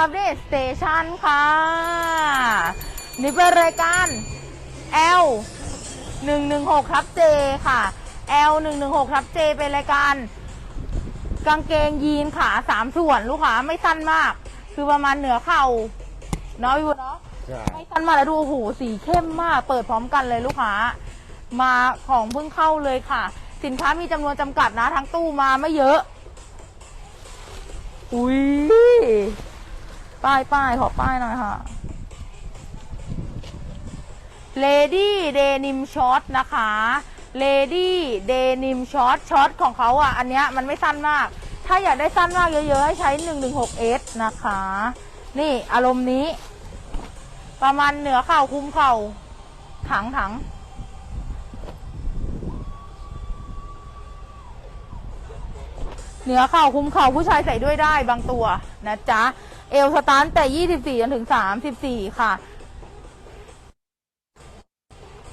อัปเดตสเตชันค่ะ นี่เป็นรายการ L 116ทับ J ค่ะ L 116ทับ J เป็นรายการ กางเกงยีนขาสามส่วนลูกค้าไม่สั้นมาก คือประมาณเหนือเข่าเนาะพี่บุญเนาะใช่ไม่สั้นมากแล้วดูโอ้โหสีเข้มมาก เปิดพร้อมกันเลยลูกค้า มาของเพิ่งเข้าเลยค่ะ สินค้ามีจำนวนจำกัดนะทั้งตู้มาไม่เยอะ อุ้ย ป้ายป้ายขอป้ายหน่อยค่ะ Lady Denim Short นะคะ Lady Denim Short ช็อตของเขาอะ อันเนี้ยมันไม่สั้นมาก ถ้าอยากได้สั้นมากเยอะๆ ให้ใช้ 116S นะคะ นี่อารมณ์นี้ ประมาณเหนือเข่าคุมเข่า ถังถังเหนือเข่าคุมเข่าผู้ชายใส่ด้วยได้บางตัวนะจ๊ะ เอวสตาร์ทแต่24จนถึง34ค่ะ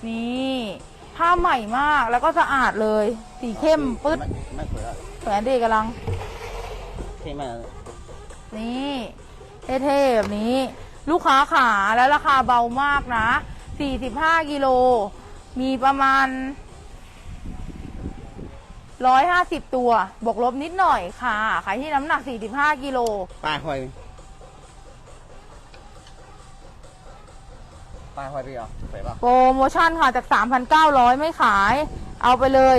นี่ผ้าใหม่มากแล้วก็สะอาดเลย สีเข้มปึ๊ดไม่ไม่เปิดอะแขวนดีกำลัง เข้มมากนี่เท่ๆแบบนี้ ลูกค้าขาแล้วราคาเบามากนะ 45กิโล มีประมาณ 150 ตัว บวกลบนิดหน่อยค่ะ ขายที่น้ำหนัก 45กิโลป้ายห้อย ป้ายห้อยพี่เหรอใส่ป่ะโปรโมชั่นค่ะจาก 3,900 ไม่ขาย เอาไปเลย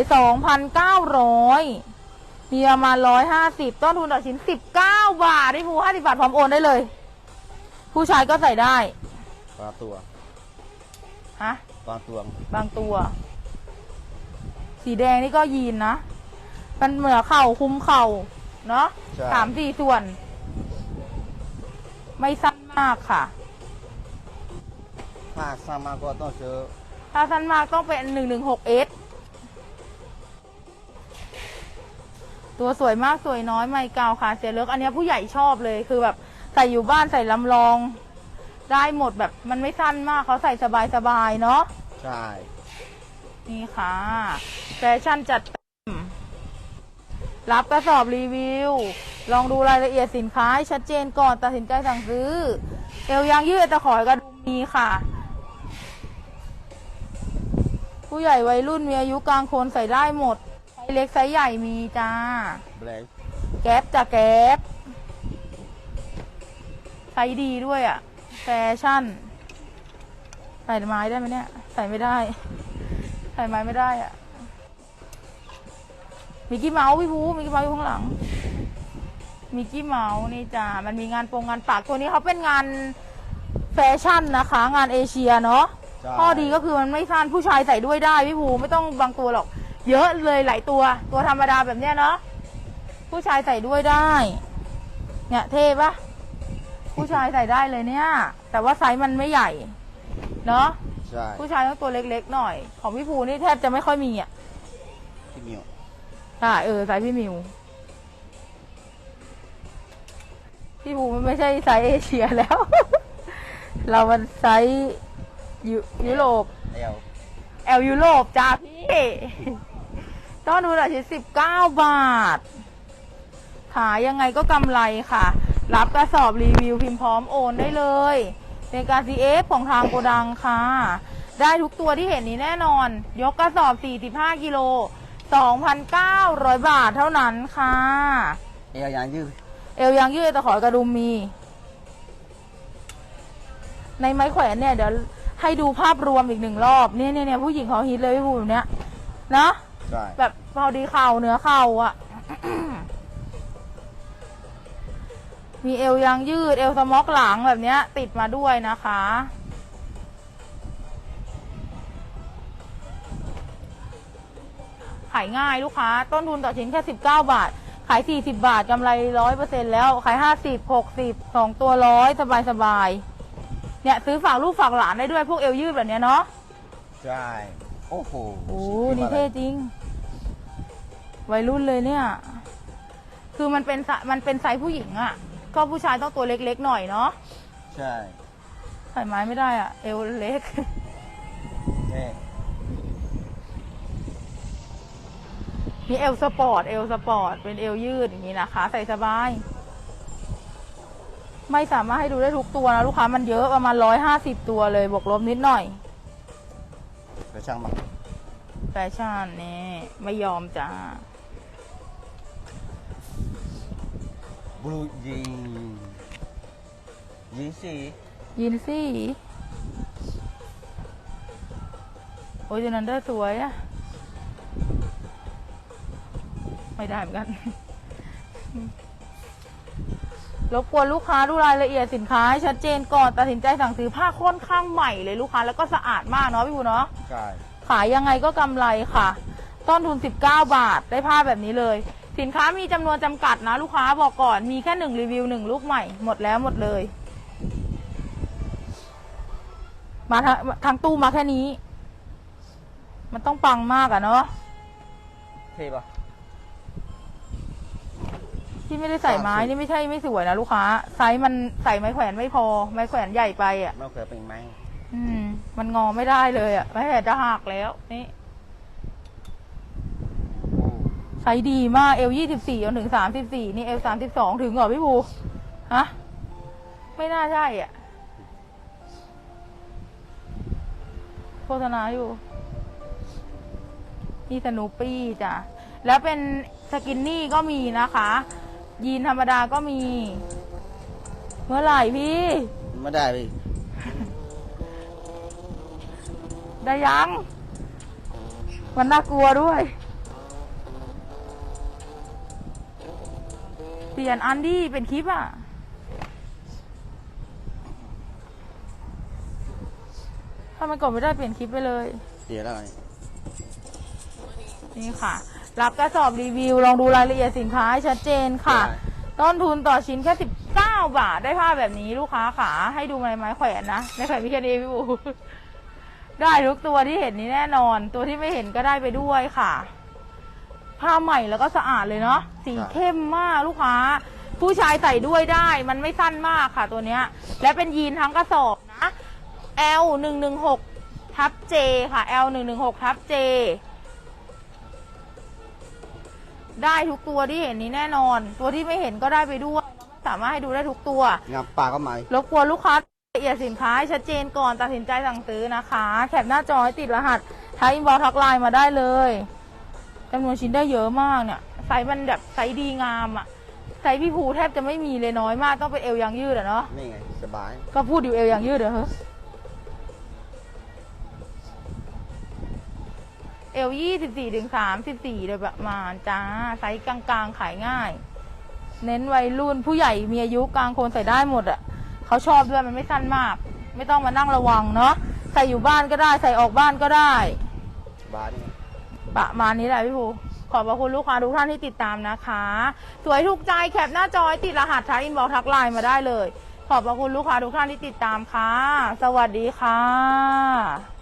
2,900มีประมาณ150 ต้นทุนต่อชิ้น 19 บาทได้ภู50 บาทพร้อมโอนได้เลย ผู้ชายก็ใส่ได้ปลาตัวฮะปลาตัวบางตัว สีแดงนี่ก็ยีนนะมันเหมือเข่าคุมเข่าเนาะใช่สามสี่ส่วน ไม่สั้นมากค่ะ ถ้าสร้างมากก็ต้องซื้อถ้าสั้นมากต้องเป็น 116S ตัวสวยมากสวยน้อยไม่เกาวค่ะเสียเลือกอันเนี้ยผู้ใหญ่ชอบเลยคือแบบใส่อยู่บ้านใส่ลำลอง ได้หมดแบบมันไม่สั้นมากเขาใส่สบายๆเนาะ ใช่ นี่ค่ะ แฟชั่นจัดเต็ม รับกระสอบรีวิว ลองดูรายละเอียดสินค้าให้ชัดเจนก่อนตัดสินใจสั่งซื้อ เอวยางยืดตะขอยกระดุมมีค่ะ ผู้ใหญ่วัยรุ่นมีอายุกลางคนใส่ได้หมดไซส์เล็กไซส์ใหญ่มีจ้า แบล็คแก๊ปจากแก๊ปไซส์ดีด้วยอะ่ะแฟชั่น ใส่ไม้ได้ไหมเนี่ย ใส่ไม่ได้ ใส่ไม้ไม่ได้อะ่ะมิกกี้เมาส์พี่ภูมิกกี้เมาส์อยู่ข้างหลัง มิกกี้เมาส์นี่จ้ามันมีงานโปรงงานปากตัวนี้เขาเป็นงานแฟชั่นนะคะ งานเอเชียเนาะ ใช่ ข้อดีก็คือมันไม่สั้นผู้ชายใส่ด้วยได้พี่ภูไม่ต้องบางตัวหรอก เยอะเลยหลายตัว ตัวธรรมดาแบบเนี้ยเนาะผู้ชายใส่ด้วยได้ เนี่ยเท่ปะผู้ชายใส่ได้เลยเนี่ย แต่ว่าไซส์มันไม่ใหญ่เนาะใช่ผู้ชายต้องตัวเล็กๆหน่อย ของพี่ภูนี่แทบจะไม่ค่อยมีอะที่มิวใช่เออไซส์พี่มิวพี่ภูมันไม่ใช่ไซส์เอเชียแล้ว เรามันไซส์ ยุยุโรปเอลแอลยุโรปจ้าพี่ต้นทุนอะชิ้นสิบเก้าบาท ขายยังไงก็กำไรค่ะ รับกระสอบรีวิวพิมพ์พร้อมโอนได้เลยเป็นการ CF ของทางโกดังค่ะ ได้ทุกตัวที่เห็นนี้แน่นอน ยกกระสอบ 45กิโล2,900 บาทเท่านั้นค่ะ เอลยางยืด เอวยังยืดตะขอกระดุมมี ในไม้แขวนเนี่ยเดี๋ยว ให้ดูภาพรวมอีกหนึ่งรอบเนี่ยเนี่ยเนี่ยผู้หญิงเขาฮิตเลยพี่ภูมิเนี้ยนะใช่แบบพอดีเข่าเหนือเข่าอะ มีเอวยางยืดเอวสม็อกหลังแบบเนี้ย ติดมาด้วยนะคะ ขายง่ายลูกค้า ต้นทุนต่อชิ้นแค่19บาท ขาย40บาทกำไร100%แล้ว ขาย50 60 2ตัวร้อยสบายสบายๆ เนี่ยซื้อฝากลูกฝากหลานได้ด้วยพวกเอวยืดแบบเนี้ยเนาะใช่ โอ้โหโอ้นี่เท่จริง วัยรุ่นเลยเนี่ย คือมันเป็นไซมันเป็นไซส์ผู้หญิงอะ่ะ ก็ผู้ชายต้องตัวเล็กๆหน่อยเนาะใช่ใส่ไม้ไม่ได้อะ่ะ เอวเล็กเท่มีเอวสปอร์ต เอวสปอร์ต เป็นเอวยืดอย่างนี้นะคะ ใส่สบาย ไม่สามารถให้ดูได้ทุกตัวนะลูกค้ามันเยอะประมาณร้อยห้าสิบตัวเลยบวกลบนิดหน่อยไปช่างมาแฟชั่นนี่ไม่ยอมจ้าบลูยีนยีนสียินซี่โอ้ยตัวนั้นได้สวยอะไม่ได้เหมือนกัน รบกวนลูกค้าดูรายละเอียดสินค้าให้ชัดเจนก่อนตัดสินใจสั่งซื้อผ้าค่อนข้างใหม่เลยลูกค้าแล้วก็สะอาดมากเนาะพี่บูเนาะใช่ขายยังไงก็กำไรค่ะ ต้นทุน 19 บาทได้ผ้าแบบนี้เลย สินค้ามีจำนวนจำกัดนะลูกค้าบอกก่อนมีแค่หนึ่งรีวิวหนึ่งลูกใหม่หมดแล้วหมดเลย มาทางทางตู้มาแค่นี้ มันต้องปังมากอะเนาะเทปะ ที่ไม่ได้ใส่ไม้นี่ไม่ใช่ไม่สวยนะลูกค้าไซส์มันใส่ไม้แขวนไม่พอ ไม้แขวนใหญ่ไปอะไม่เคยเป็นไหมอืม มันงอไม่ได้เลยอะไม่แต่จะหักแล้วนี่โอ้ใช้ดีมากเอลยี่สิบสี่จนถึงสามสิบสี่นี่เอลสามสิบสองถึงเหรอพี่ภูฮะไม่น่าใช่อะโฆษณาอยู่นี่สนูปี้จ้ะ แล้วเป็นสกินนี่ก็มีนะคะ ยีนธรรมดาก็มี เมื่อไหร่พี่ ไม่ได้พี่ได้ยัง มันน่ากลัวด้วย เปลี่ยนอันดี้เป็นคลิปอะ ถ้ามันกดไม่ได้เปลี่ยนคลิปไปเลยเดี๋ยวได้นี่ค่ะ รับกระสอบรีวิว ลองดูรายละเอียดสินค้าให้ชัดเจนค่ะต้นทุนต่อชิ้นแค่ 19 บาท ได้ผ้าแบบนี้ลูกค้าขาให้ดูไม้ไม้แขวนนะไม้แขวนพี่แคนเองพี่บู ได้ทุกตัวที่เห็นนี้แน่นอน ตัวที่ไม่เห็นก็ได้ไปด้วยค่ะ ผ้าใหม่แล้วก็สะอาดเลยเนาะสีเข้มมากลูกค้า ผู้ชายใส่ด้วยได้ มันไม่สั้นมากค่ะตัวเนี้ย และเป็นยีนทั้งกระสอบนะ L หนึ่งหนึ่งหกทับ J ค่ะ L หนึ่งหนึ่งหกทับ J ได้ทุกตัวที่เห็นนี้แน่นอน ตัวที่ไม่เห็นก็ได้ไปด้วยเราสามารถให้ดูได้ทุกตัวงามปากก็ไหมรบกวนลูกค้ารายละเอียดสินค้าให้ชัดเจนก่อนตัดสินใจสั่งซื้อนะคะแคปหน้าจอให้ติดรหัสท้ายอินบ็อกทักไลน์มาได้เลยจำนวนชิ้นได้เยอะมากเนี่ยไซส์มันแบบไซส์ดีงามอะไซส์พี่ภูแทบจะไม่มีเลยน้อยมากต้องเป็นเอวยางยืดอะเนาะนี่ไงสบาย ก็พูดอยู่เอวยางยืดเหรอ เฮ้ยเอวยี่สิบสี่ถึงสามสิบสี่โดยประมาณจ้าไซส์กลางๆขายง่าย เน้นวัยรุ่นผู้ใหญ่มีอายุกลางคนใส่ได้หมดอะเขาชอบด้วยมันไม่สั้นมาก ไม่ต้องมานั่งระวังเนาะใส่อยู่บ้านก็ได้ ใส่ออกบ้านก็ได้สบายนี่ประมาณนี้แหละพี่ภูขอบพระคุณลูกค้าทุกท่านที่ติดตามนะคะ สวยถูกใจแคปหน้าจอยติดรหัสทักอินบ็อกทักไลน์มาได้เลย ขอบพระคุณลูกค้าทุกท่านที่ติดตามค่ะ สวัสดีค่ะ